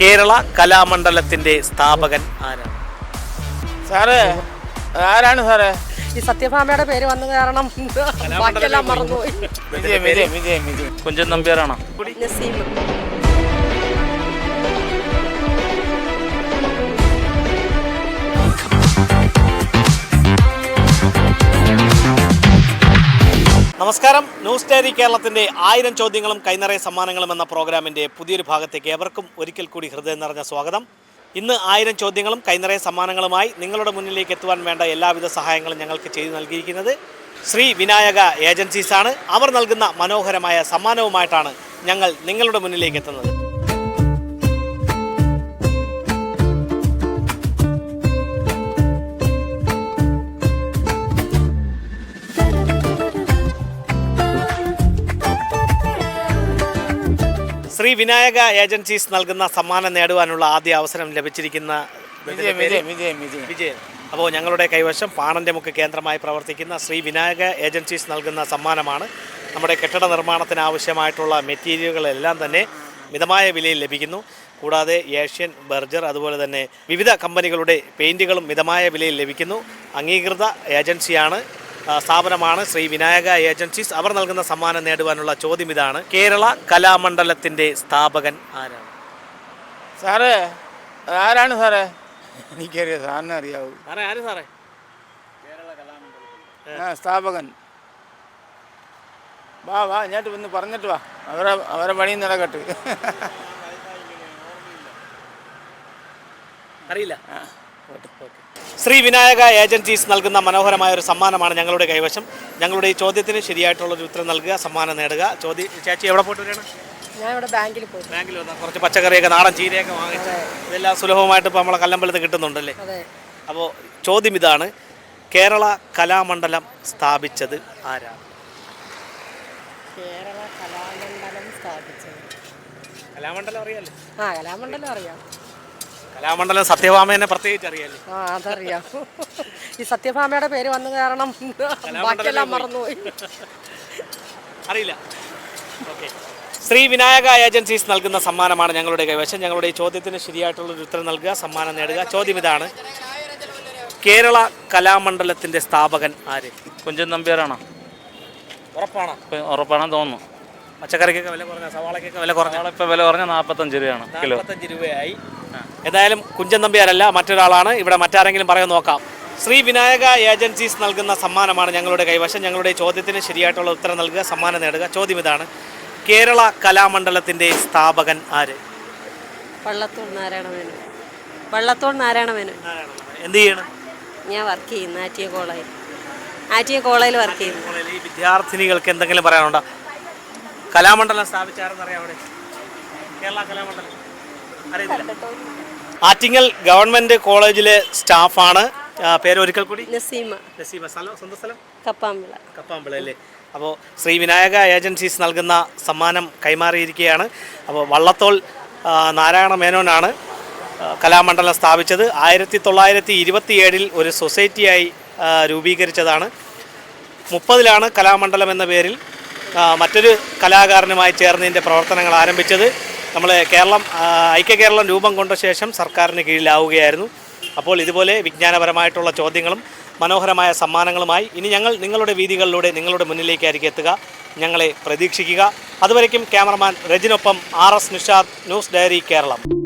കേരള കലാമണ്ഡലത്തിന്റെ സ്ഥാപകൻ ആരാണ്? സാറേ ആരാണ് സാറേ? ഈ സത്യഭാമയുടെ പേര് വന്നത് കാരണം ബാക്കിയെല്ലാം മറന്നുപോയി. വിജയ് വിജയ് വിജയ്. കുഞ്ചൻ നമ്പ്യാരാണോ? നസീം. നമസ്കാരം. ന്യൂസ് ഡയറി കേരളത്തിന്റെ ആയിരം ചോദ്യങ്ങളും കൈനിറയ സമ്മാനങ്ങളും എന്ന പ്രോഗ്രാമിന്റെ പുതിയൊരു ഭാഗത്തേക്ക് ഏവർക്കും ഒരിക്കൽ കൂടി ഹൃദയം നിറഞ്ഞ സ്വാഗതം. ഇന്ന് ആയിരം ചോദ്യങ്ങളും കൈനിറയ സമ്മാനങ്ങളുമായി നിങ്ങളുടെ മുന്നിലേക്ക് എത്തുവാൻ വേണ്ട എല്ലാവിധ സഹായങ്ങളും ഞങ്ങൾക്ക് ചെയ്തു നൽകിയിരിക്കുന്നത് ശ്രീ വിനായക ഏജൻസീസാണ്. അവർ നൽകുന്ന മനോഹരമായ സമ്മാനവുമായിട്ടാണ് ഞങ്ങൾ നിങ്ങളുടെ മുന്നിലേക്ക് എത്തുന്നത്. ശ്രീ വിനായക ഏജൻസീസ് നൽകുന്ന സമ്മാനം നേടുവാനുള്ള ആദ്യ അവസരം ലഭിച്ചിരിക്കുന്ന വിജയൻ അപ്പോൾ ഞങ്ങളുടെ കൈവശം പാണന്റെ മുക്ക് കേന്ദ്രമായി പ്രവർത്തിക്കുന്ന ശ്രീ വിനായക ഏജൻസീസ് നൽകുന്ന സമ്മാനമാണ്. നമ്മുടെ കെട്ടിട നിർമ്മാണത്തിന് ആവശ്യമായിട്ടുള്ള മെറ്റീരിയലുകളെല്ലാം തന്നെ മിതമായ വിലയിൽ ലഭിക്കുന്നു. കൂടാതെ ഏഷ്യൻ ബർജർ അതുപോലെ തന്നെ വിവിധ കമ്പനികളുടെ പെയിന്റുകളും മിതമായ വിലയിൽ ലഭിക്കുന്നു. അംഗീകൃത ഏജൻസിയാണ് സ്ഥാപനമാണ് ശ്രീ വിനായക ഏജൻസീസ്. അവർ നൽകുന്ന സമ്മാനം നേടുവാനുള്ള ചോദ്യം ഇതാണ്. കേരള കലാമണ്ഡലത്തിന്റെ സ്ഥാപകൻ ആരാണ്? സാറേ ആരാണ് സാറേ? എനിക്കറിയാം സാറിനെ അറിയാവൂ. സാറേ ആര് സാറേ? ആ സ്ഥാപകൻ. വാ വാ ഇങ്ങോട്ട് വന്ന് പറഞ്ഞിട്ട് വാ. അവരെ അവരെ പണി നടക്കട്ടെ. അറിയില്ല. ശ്രീ വിനായക ഏജൻസീസ് നൽകുന്ന മനോഹരമായ ഒരു സമ്മാനമാണ് ഞങ്ങളുടെ കൈവശം. ഞങ്ങളുടെ ഈ ചോദ്യത്തിന് ശരിയായിട്ടുള്ള ഒരു ഉത്തരം നൽകുക സമ്മാനം നേടുക. ചോദ്യം ചേച്ചി എവിടെ പോയിട്ട് വരികയാണ്? ഞാൻ ഇവിടെ ബാങ്കിൽ പോയി ബാങ്കിൽ വന്നാൽ കുറച്ച് പച്ചക്കറിയൊക്കെ നാടൻ ചീരയൊക്കെ വാങ്ങിച്ച് ഇതെല്ലാം സുലഭമായിട്ട് ഇപ്പോൾ നമ്മളെ കല്ലമ്പലത്ത് കിട്ടുന്നുണ്ടല്ലേ? അപ്പോൾ ചോദ്യം ഇതാണ് കേരള കലാമണ്ഡലം സ്ഥാപിച്ചത് ആരാണ് കേരള കലാമണ്ഡലം സ്ഥാപിച്ചത്. കലാമണ്ഡലം അറിയാലോ? ആ കലാമണ്ഡലം അറിയാം. കലാമണ്ഡലം സത്യഭാമേനെ പ്രത്യേകിച്ച് അറിയാലോ ആ അതറിയാം. ഈ സത്യഭാമയുടെ പേര് വന്നു കാരണം ബാക്കിയെല്ലാം മറന്നുപോയി. അറിയില്ല. ഓക്കെ. ശ്രീ വിനായക ഏജൻസീസ് നൽകുന്ന സമ്മാനമാണ് ഞങ്ങളുടെ കൈവശം. ഞങ്ങളുടെ ഈ ചോദ്യത്തിന് ശരിയായിട്ടുള്ള ഒരു ഉത്തരം നൽകുക സമ്മാനം നേടുക. ചോദ്യം ഇതാണ്. കേരള കലാമണ്ഡലത്തിന്റെ സ്ഥാപകൻ ആര്? കുഞ്ചൻ നമ്പ്യാരാണോ? ഉറപ്പാണോ? ഉറപ്പാണോ ഉറപ്പാണെന്ന് തോന്നുന്നു. പച്ചക്കറിക്കൊക്കെ വില കുറഞ്ഞ സവാളക്കൊക്കെ വില കുറഞ്ഞ? ഇപ്പോൾ വില കുറഞ്ഞ നാൽപ്പത്തഞ്ച് രൂപയാണ് കിലോ. നാൽപ്പത്തഞ്ച് രൂപയായി. ഏതായാലും കുഞ്ചൻ നമ്പ്യാരല്ല മറ്റൊരാളാണ്. ഇവിടെ മറ്റാരെങ്കിലും പറയാൻ നോക്കാം. ശ്രീ വിനായക ഏജൻസീസ് നൽകുന്ന സമ്മാനമാണ് ഞങ്ങളുടെ കൈവശം. ഞങ്ങളുടെ ചോദ്യത്തിന് ശരിയായിട്ടുള്ള ഉത്തരം നൽകുക സമ്മാനം നേടുക. ചോദ്യം ഇതാണ്. കേരള കലാമണ്ഡലത്തിന്റെ സ്ഥാപകൻ ആര്? വള്ളത്തോൾ നാരായണ മേനോൻ. വള്ളത്തോൾ നാരായണ മേനോൻ. എന്ത് ചെയ്യണം? ഞാൻ വർക്ക് ചെയ്യുന്നു ആറ്റിയ കോളേജിൽ. ആറ്റിയ കോളേജിൽ വർക്ക് ചെയ്യുന്നു. ഈ വിദ്യാർത്ഥിനികൾക്ക് എന്തെങ്കിലും പറയാനുണ്ടോ? കലാമണ്ഡലം സ്ഥാപിച്ചാരെന്നറിയാം അവിടെ. കേരള കലാമണ്ഡലം. ആറ്റിങ്ങൽ ഗവൺമെന്റ് കോളേജിലെ സ്റ്റാഫാണ്. പേര് ഒരിക്കൽ കൂടി. നസീമ. നസീമ. സ്ഥലം സ്വന്തം സ്ഥലം? കപ്പാമ്പിള. കപ്പാമ്പിള അല്ലേ? അപ്പോൾ ശ്രീ വിനായക ഏജൻസീസ് നൽകുന്ന സമ്മാനം കൈമാറിയിരിക്കുകയാണ്. അപ്പോൾ വള്ളത്തോൾ നാരായണ മേനോനാണ് കലാമണ്ഡലം സ്ഥാപിച്ചത്. ആയിരത്തി തൊള്ളായിരത്തി ഇരുപത്തി ഏഴിൽ ഒരു സൊസൈറ്റിയായി രൂപീകരിച്ചതാണ്. മുപ്പതിലാണ് കലാമണ്ഡലം എന്ന പേരിൽ മറ്റൊരു കലാകാരനുമായി ചേർന്നതിന്റെ പ്രവർത്തനങ്ങൾ ആരംഭിച്ചത്. നമ്മൾ കേരളം ഐക്യ കേരളം രൂപം കൊണ്ട ശേഷം സർക്കാരിന് കീഴിലാവുകയായിരുന്നു. അപ്പോൾ ഇതുപോലെ വിജ്ഞാനപരമായിട്ടുള്ള ചോദ്യങ്ങളും മനോഹരമായ സമ്മാനങ്ങളുമായി ഇനി ഞങ്ങൾ നിങ്ങളുടെ വീതികളിലൂടെ നിങ്ങളുടെ മുന്നിലേക്കായിരിക്കും എത്തുക. ഞങ്ങളെ പ്രതീക്ഷിക്കുക. അതുവരയ്ക്കും cameraman രജിനൊപ്പം R S Nishad news diary Keralam.